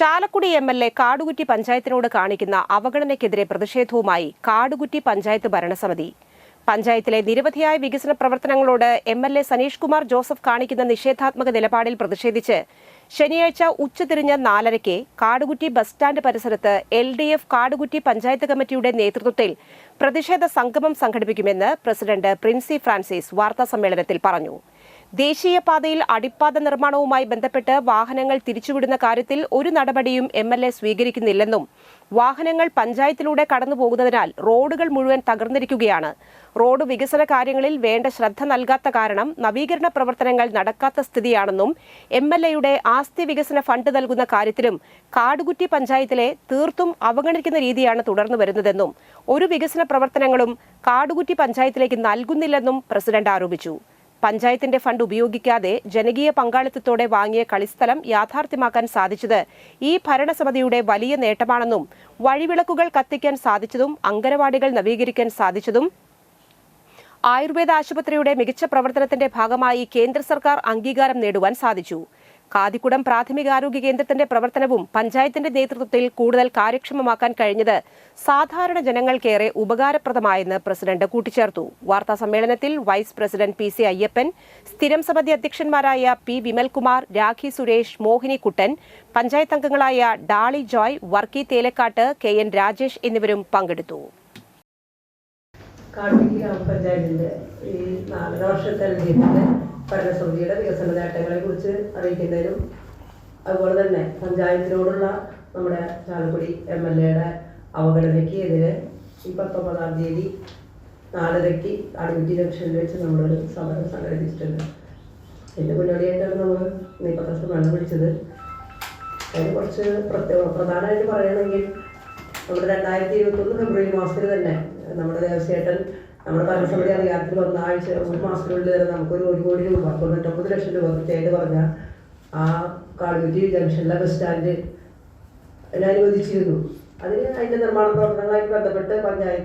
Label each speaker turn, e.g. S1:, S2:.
S1: Chalakudy M L A Kadukutty പഞ്ചായത്തിനോട് കാണിക്കുന്ന അവഗണനയ്ക്കെതിരെ പ്രതിഷേധവുമായി കാടുകുറ്റി പഞ്ചായത്ത് ഭരണസമിതി. പഞ്ചായത്തിലെ നിരവധിയായ വികസന പ്രവർത്തനങ്ങളോട് M L A Saneesh Kumar Joseph കാണിക്കുന്ന നിഷേധാത്മക നിലപാടിൽ പ്രതിഷേധിച്ച് ശനിയാഴ്ച ഉച്ചതിരിഞ്ഞ് നാലരയ്ക്ക് കാടുകുറ്റി ബസ് സ്റ്റാൻഡ് പരിസരത്ത് L D F Kadukutty panchayat കമ്മിറ്റിയുടെ നേതൃത്വത്തിൽ പ്രതിഷേധ സംഗമം സംഘടിപ്പിക്കുമെന്ന് പ്രസിഡന്റ് പ്രിൻസി ഫ്രാൻസിസ് വാർത്താസമ്മേളനത്തിൽ പറഞ്ഞു. ദേശീയപാതയിൽ അടിപ്പാത നിർമ്മാണവുമായി ബന്ധപ്പെട്ട് വാഹനങ്ങൾ തിരിച്ചുവിടുന്ന കാര്യത്തിൽ ഒരു നടപടിയും എം എൽ എ സ്വീകരിക്കുന്നില്ലെന്നും വാഹനങ്ങൾ പഞ്ചായത്തിലൂടെ കടന്നുപോകുന്നതിനാൽ റോഡുകൾ മുഴുവൻ തകർന്നിരിക്കുകയാണ്. റോഡ് വികസന കാര്യങ്ങളിൽ വേണ്ട ശ്രദ്ധ നൽകാത്ത കാരണം നവീകരണ പ്രവർത്തനങ്ങൾ നടക്കാത്ത സ്ഥിതിയാണെന്നും എം എൽ എയുടെ ആസ്തി വികസന ഫണ്ട് നൽകുന്ന കാര്യത്തിലും കാടുകുറ്റി പഞ്ചായത്തിലെ തീർത്തും അവഗണിക്കുന്ന രീതിയാണ് തുടർന്നു വരുന്നതെന്നും ഒരു വികസന പ്രവർത്തനങ്ങളും കാടുകുറ്റി പഞ്ചായത്തിലേക്ക് നൽകുന്നില്ലെന്നും പ്രസിഡന്റ് ആരോപിച്ചു. പഞ്ചായത്തിന്റെ ഫണ്ട് ഉപയോഗിക്കാതെ ജനകീയ പങ്കാളിത്തത്തോടെ വാങ്ങിയ കളിസ്ഥലം യാഥാർത്ഥ്യമാക്കാൻ സാധിച്ചത് ഈ ഭരണസമിതിയുടെ വലിയ നേട്ടമാണെന്നും വഴിവിളക്കുകൾ കത്തിക്കാൻ സാധിച്ചതും അങ്കനവാടികൾ നവീകരിക്കാൻ സാധിച്ചതും ആയുർവേദ ആശുപത്രിയുടെ മികച്ച പ്രവർത്തനത്തിന്റെ ഭാഗമായി കേന്ദ്ര സർക്കാർ അംഗീകാരം നേടുവാൻ സാധിച്ചു. കാതിക്കുടം പ്രാഥമികാരോഗ്യ കേന്ദ്രത്തിന്റെ പ്രവർത്തനവും പഞ്ചായത്തിന്റെ നേതൃത്വത്തിൽ കൂടുതൽ കാര്യക്ഷമമാക്കാൻ കഴിഞ്ഞത് സാധാരണ ജനങ്ങൾക്കേറെ ഉപകാരപ്രദമായെന്ന് പ്രസിഡന്റ് കൂട്ടിച്ചേർത്തു. വാർത്താ സമ്മേളനത്തിൽ vice president P C Ayyappan സ്ഥിരം സമിതി അധ്യക്ഷന്മാരായ പി വിമൽകുമാർ രാഖി സുരേഷ് മോഹിനി കുട്ടൻ പഞ്ചായത്ത് അംഗങ്ങളായ Dolly Joy Varkey Thelakkattu K N Rajesh എന്നിവരും പങ്കെടുത്തു.
S2: കാടുകുറ്റി ഗ്രാമപഞ്ചായത്തിന്റെ ഈ നാലര വർഷത്തെ എൽഡിഎഫിന്റെ ഭരണസമിതിയുടെ വികസന നേട്ടങ്ങളെ കുറിച്ച് അറിയിക്കുന്നതിനും അതുപോലെ തന്നെ പഞ്ചായത്തിനോടുള്ള നമ്മുടെ ചാലക്കുടി എം എൽ എയുടെ അവഗണനയ്ക്ക് എതിരെ ഈ പത്തൊമ്പതാം തീയതി നാലരയ്ക്ക് കാടുകുറ്റി ജംഗ്ഷനിൽ വെച്ച് നമ്മളൊരു സമരം സംഘടിപ്പിച്ചിട്ടുണ്ട്. ഇതിന്റെ മുന്നോടിയായിട്ടാണ് നമ്മൾ ഈ പത്രസമ്മേളനം വിളിച്ചത്. അതിന് കുറച്ച് പ്രത്യേക പ്രധാനമായിട്ട് പറയുകയാണെങ്കിൽ നമ്മുടെ രണ്ടായിരത്തി ഇരുപത്തൊന്ന് ഫെബ്രുവരി മാസത്തിൽ തന്നെ നമ്മുടെ ദേവസ്വേട്ടൻ നമ്മുടെ ഭരണസമിതി അറിയാത്ത വന്ന ആഴ്ച ഒരു മാസത്തിനുള്ളിൽ തന്നെ നമുക്കൊരു ഒരു കോടി രൂപ തൊണ്ണൂറ്റൊമ്പത് ലക്ഷം രൂപ കൃത്യമായിട്ട് പറഞ്ഞാൽ ആ കാളുകുറ്റി ജംഗ്ഷനിലെ ബസ് സ്റ്റാൻഡ് അനുവദിച്ചിരുന്നു. അതിന് അതിന്റെ നിർമ്മാണ പ്രവർത്തനങ്ങളായിട്ട് ബന്ധപ്പെട്ട് പഞ്ചായത്ത്